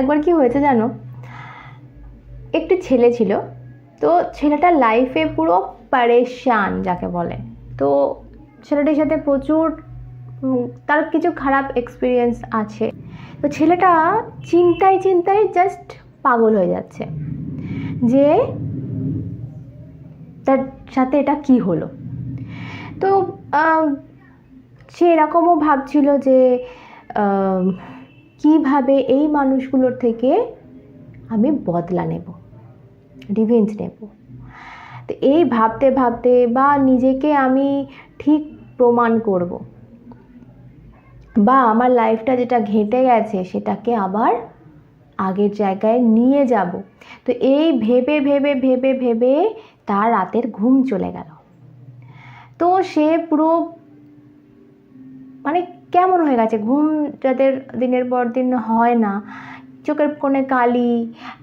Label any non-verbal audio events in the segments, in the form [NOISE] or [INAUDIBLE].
একবার কি হয়েছে জানো? একটি ছেলে ছিল, তো ছেলেটা লাইফে পুরো পারেশান যাকে বলে। তো ছেলেটির সাথে প্রচুর তার কিছু খারাপ এক্সপিরিয়েন্স আছে। তো ছেলেটা চিন্তায় চিন্তায় জাস্ট পাগল হয়ে যাচ্ছে যে তার সাথে এটা কি হলো। তো সে এরকমও ভাবছিল যে কীভাবে এই মানুষগুলোর থেকে আমি বদলা নেব রিভেঞ্জ নেব। তো এই ভাবতে ভাবতে বা নিজেকে আমি ঠিক প্রমাণ করব বা আমার লাইফটা যেটা ঘেঁটে গেছে সেটাকে আবার আগের জায়গায় নিয়ে যাব। তো এই ভেবে ভেবে ভেবে ভেবে তার রাতের ঘুম চলে গেল। তো সে পুরো মানে কেমন হয়ে গেছে? ঘুম যাদের দিনের পর দিন হয় না, চোখের কোণে কালি,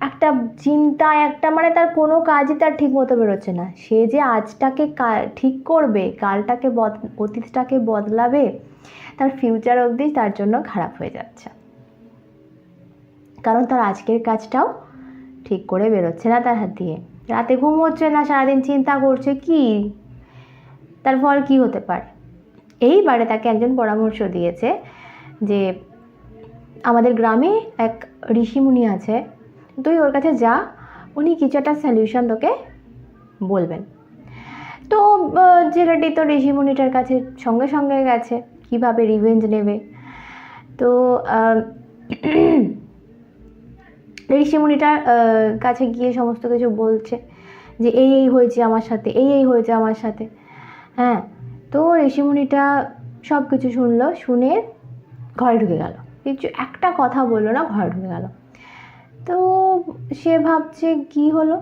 একটা চিন্তা, একটা মানে তার কোনো কাজই তার ঠিক মতো বেরোচ্ছে না। সে যে আজটাকে ঠিক করবে, কালটাকে বদ, অতীতটাকে বদলাবে, তার ফিউচার অবধি তার জন্য খারাপ হয়ে যাচ্ছে। কারণ তার আজকের কাজটাও ঠিক করে বেরোচ্ছে না তার হাত দিয়ে। রাতে ঘুম হচ্ছে না, সারাদিন চিন্তা করছে কি? তার ফল কি হতে পারে? এইবারে তাকে একজন পরামর্শ দিয়েছে যে আমাদের গ্রামে এক ঋষিমুনি আছে, তুই ওর কাছে যা, উনি কিছু একটা সলিউশন তোকে বলবেন। তো ছেলেটি তো ঋষিমুনিটার কাছে সঙ্গে সঙ্গে গেছে, কীভাবে রিভেঞ্জ নেবে? তো [CLEARS THROAT] ঋষিমুনিটার কাছে গিয়ে সমস্ত কিছু বলছে যে এই এই হয়েছে আমার সাথে, এই এই হয়েছে আমার সাথে। হ্যাঁ তো ঋষিমুনিটা সব কিছু শুনলো, শুনে ঘরে ঢুকে গেল। কিছু একটা কথা বলল না, ঘরে ঢুকে গেল। তো সে ভাবছে কি হলো?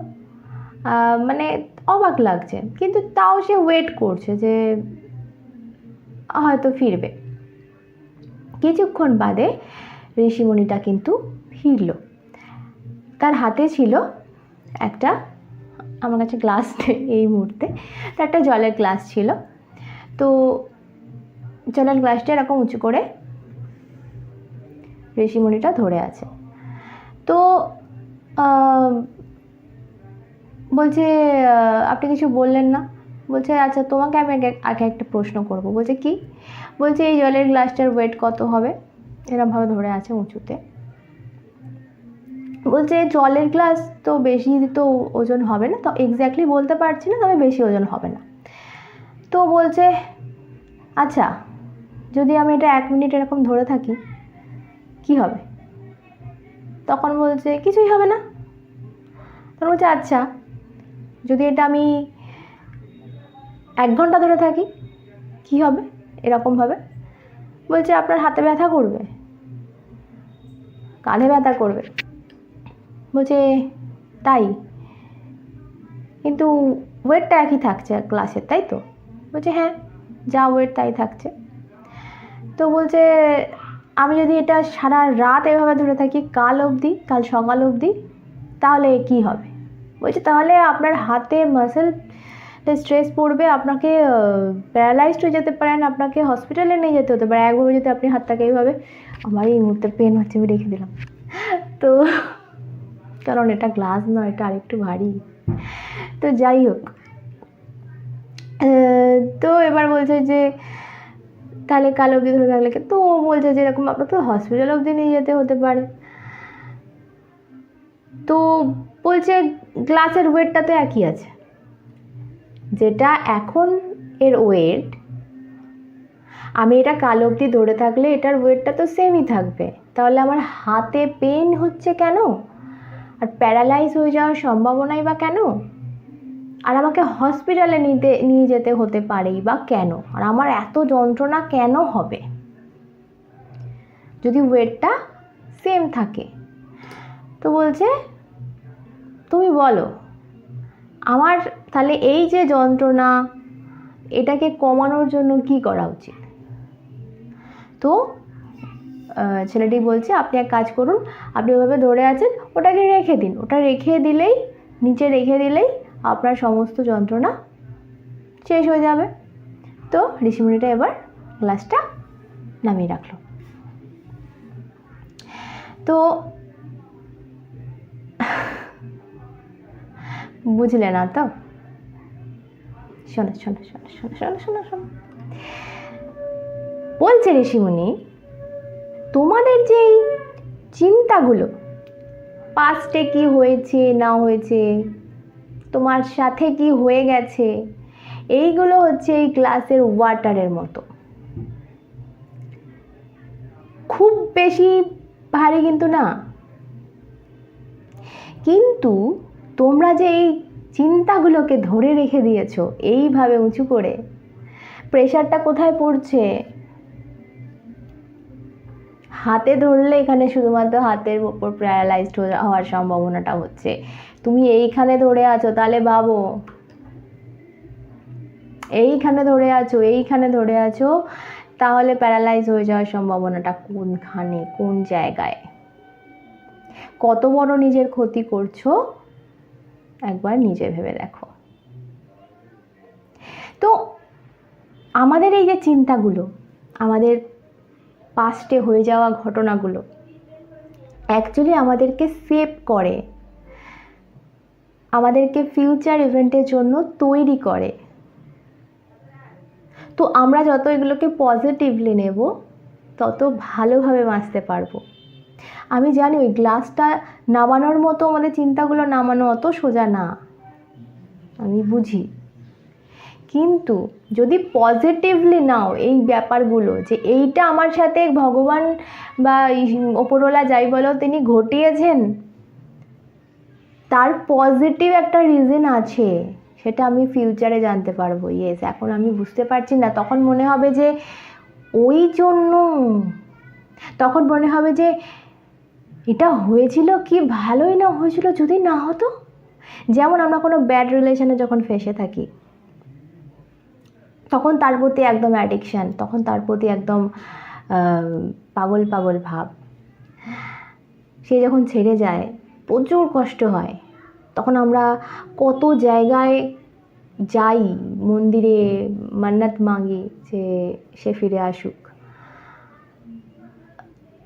মানে অবাক লাগছে, কিন্তু তাও সে ওয়েট করছে যে হয়তো ফিরবে। কিছুক্ষণ বাদে ঋষিমণিটা কিন্তু ফিরল। তার হাতে ছিল একটা, আমার কাছে গ্লাস নেই এই মুহূর্তে তো একটা জলের গ্লাস ছিল। তো জলের গ্লাসটা এরকম উঁচু করে ঋষিমণিটা ধরে আছে। তো বলছে আপনি কিছু বললেন না? বলছে আচ্ছা তোমাকে আমি আগে একটা প্রশ্ন করব। বলছে, কি? বলছে, এই জলের গ্লাসটার ওয়েট কত হবে? এরমভাবে ধরে আছে উঁচুতে। বলছে, জলের গ্লাস তো বেশি তো ওজন হবে না। তো এক্স্যাক্টলি বলতে পারছি না, তবে বেশি ওজন হবে না। তো বলছে আচ্ছা যদি আমি এটা এক মিনিট এরকম ধরে থাকি, কি হবে? তখন বলছে, কিছুই হবে না। তখন বলছে আচ্ছা যদি এটা আমি এক ঘণ্টা ধরে থাকি, কি হবে? এরকমভাবে বলছে, আপনার হাতে ব্যথা করবে, কাঁধে ব্যথা করবে। বলছে, তাই? কিন্তু ওয়েটটা একই থাকছে ক্লাসের, তাই তো? বলছে হ্যাঁ যা ওয়েট, তাই থাকছে। তো বলছে, আমি যদি এটা সারা রাত এভাবে ধরে থাকি, কাল অবধি, কাল সকাল অবধি, তাহলে কি হবে? বলছে, তাহলে আপনার হাতে মাসেল স্ট্রেস পড়বে, আপনাকে প্যারালাইজড হয়ে যেতে পারেন, আপনাকে হসপিটালে নিয়ে যেতে হতে পারে। একভাবে যদি আপনি হাতটাকে এইভাবে, আমার এই মুহূর্তে পেন হচ্ছে, আমি রেখে দিলাম। তো কারণ এটা গ্লাস নয়, এটা আরেকটু ভারী। তো যাই হোক তো এবার বলছে যে, তাহলে কাল অবধি ধরে থাকলে তো ও বলছে যে, এরকম তো হসপিটাল অবধি নিয়ে যেতে হতে পারে। তো বলছে গ্লাসের ওয়েটটা তো একই আছে। যেটা এখন এর ওয়েট আমি এটা কাল অবধি ধরে থাকলে এটার ওয়েটটা তো সেমই থাকবে। তাহলে আমার হাতে পেন হচ্ছে কেন? আর প্যারালাইজ হয়ে যাওয়ার সম্ভাবনাই বা কেন? আর আমাকে হসপিটালে নিতে, নিয়ে যেতে হতে পারেই বা কেন? আর আমার এত যন্ত্রণা কেন হবে? যদি ওয়েটটা সেম থাকে। তো বলছে, তুমি বলো, আমার তাহলে এই যে যন্ত্রণা, এটাকে কমানোর জন্য কি করা উচিত? তো ছেলেটি বলছে, আপনি এক কাজ করুন, আপনি ওভাবে ধরে আছেন, ওটাকে রেখে দিন। ওটা রেখে দিলেই, নিচে রেখে দিলেই আপনার সমস্ত যন্ত্রণা শেষ হয়ে যাবে। তো ঋষিমুনিটা এবার গ্লাসটা নামিয়ে রাখল। তো বুঝলে না তো? শোনো শোনো শোনো শোনো শোনো শোনো শোনো। বলছে ঋষিমুনি, তোমাদের যে চিন্তাগুলো পাস্টে কি হয়েছে, না হয়েছে তোমার সাথে কি হয়ে গেছে? এইগুলো হচ্ছে এই গ্লাসের ওয়াটারের মতো। খুব বেশি ভারী কিন্তু না। কিন্তু তোমরা যে এই চিন্তাগুলোকে ধরে রেখে দিয়েছ, এইভাবে উঁচু করে প্রেশারটা কোথায় পড়ছে? হাতে ধরলে এখানে শুধুমাত্র হাতের ওপর প্যারালাইজড হওয়ার সম্ভাবনাটা হচ্ছে। তুমি এইখানে ধরে আছো, তাহলে ভাবো। এইখানে ধরে আছো, এইখানে ধরে আছো, তাহলে প্যারালাইজ হয়ে যাওয়ার সম্ভাবনাটা কোনখানে, কোন জায়গায়? কত বড় নিজের ক্ষতি করছ? একবার নিজে ভেবে দেখো। তো আমাদের এই যে চিন্তাগুলো, আমাদের পাস্টে হয়ে যাওয়া ঘটনাগুলো। অ্যাকচুয়ালি আমাদেরকে সেভ করে। আমাদেরকে ফিউচার ইভেন্টের জন্য তৈরি করে। তো আমরা যত এগুলোকে পজিটিভলি নেব, তত ভালোভাবে বাঁচতে পারব। আমি জানি ওই গ্লাসটা নামানোর মতো আমাদের চিন্তাগুলো নামানো অত সোজা না। আমি বুঝি। কিন্তু যদি পজিটিভলি নাও এই ব্যাপারগুলো, যে এইটা আমার সাথে ভগবান বা ওপরওয়ালা যাই বলো তিনি ঘটিয়েছেন, তার পজিটিভ একটা রিজন আছে, সেটা আমি ফিউচারে জানতে পারব। ইয়েস এখন আমি বুঝতে পারছি না। তখন মনে হবে যে ওই জন্য, তখন মনে হবে যে এটা হয়েছিল কি ভালোই না হয়েছিল, যদি না হতো। যেমন আমরা কোনো ব্যাড রিলেশনে যখন ফেসে থাকি। তখন তার প্রতি একদম অ্যাডিকশান তখন তার প্রতি একদম পাগল পাগল ভাব। সে যখন ছেড়ে যায়, প্রচুর কষ্ট হয়। তখন আমরা কত জায়গায় যাই মন্দিরে মান্নাত মাগি যে সে ফিরে আসুক।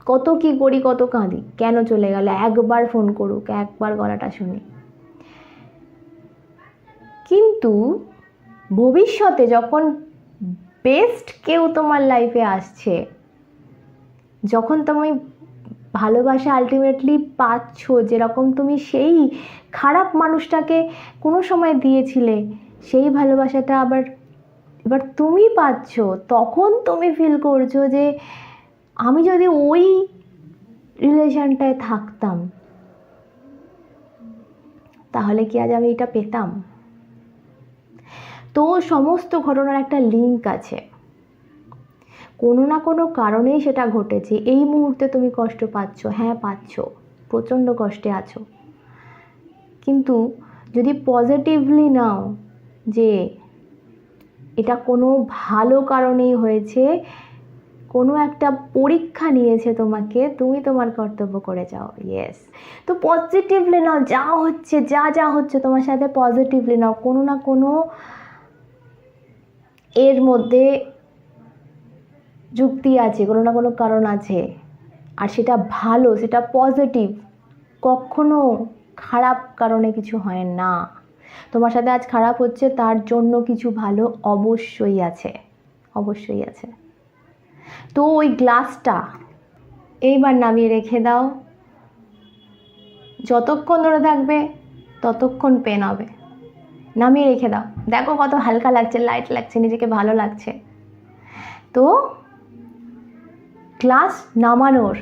কত কি করি, কত কাঁদি, কেন চলে গেল? একবার ফোন করুক, একবার গলাটা শুনি। কিন্তু ভবিষ্যতে যখন বেস্ট কেউ তোমার লাইফে আসছে, যখন তুমি ভালোবাসা আলটিমেটলি পাচ্ছ, যেরকম তুমি সেই খারাপ মানুষটাকে কোনো সময় দিয়েছিলে, সেই ভালোবাসাটা আবার, এবার তুমি পাচ্ছ, তখন তুমি ফিল করছ যে আমি যদি ওই রিলেশনটায় থাকতাম, তাহলে কি আজ আমি এটা পেতাম? তো সমস্ত ঘটনার একটা লিঙ্ক আছে। কোনো না কোনো কারণেই সেটা ঘটেছে। এই মুহূর্তে তুমি কষ্ট পাচ্ছ। হ্যাঁ পাচ্ছ। প্রচণ্ড কষ্টে আছো। কিন্তু যদি পজিটিভলি নাও যে এটা কোনো ভালো কারণেই হয়েছে, কোনো একটা পরীক্ষা নিয়েছে তোমাকে, তুমি তোমার কর্তব্য করে যাও। ইয়েস তো পজিটিভলি নাও। যা হচ্ছে, যা যা হচ্ছে তোমার সাথে পজিটিভলি নাও। কোনো না কোনো এর মধ্যে যুক্তি আছে, কোনো না কোনো কারণ আছে। আর সেটা ভালো, সেটা পজিটিভ কখনো খারাপ কারণে কিছু হয় না। তোমার সাথে আজ খারাপ হচ্ছে, তার জন্য কিছু ভালো অবশ্যই আছে। অবশ্যই আছে। তো ওই গ্লাসটা এইবার নামিয়ে রেখে দাও। যতক্ষণ ধরে থাকবে, ততক্ষণ পেন হবে। নামিয়ে রেখে দাও। দেখো কত হালকা লাগছে লাইট লাগছে, নিজেকে ভালো লাগছে। তো ক্লাস নামানোর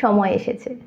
সময় এসেছে।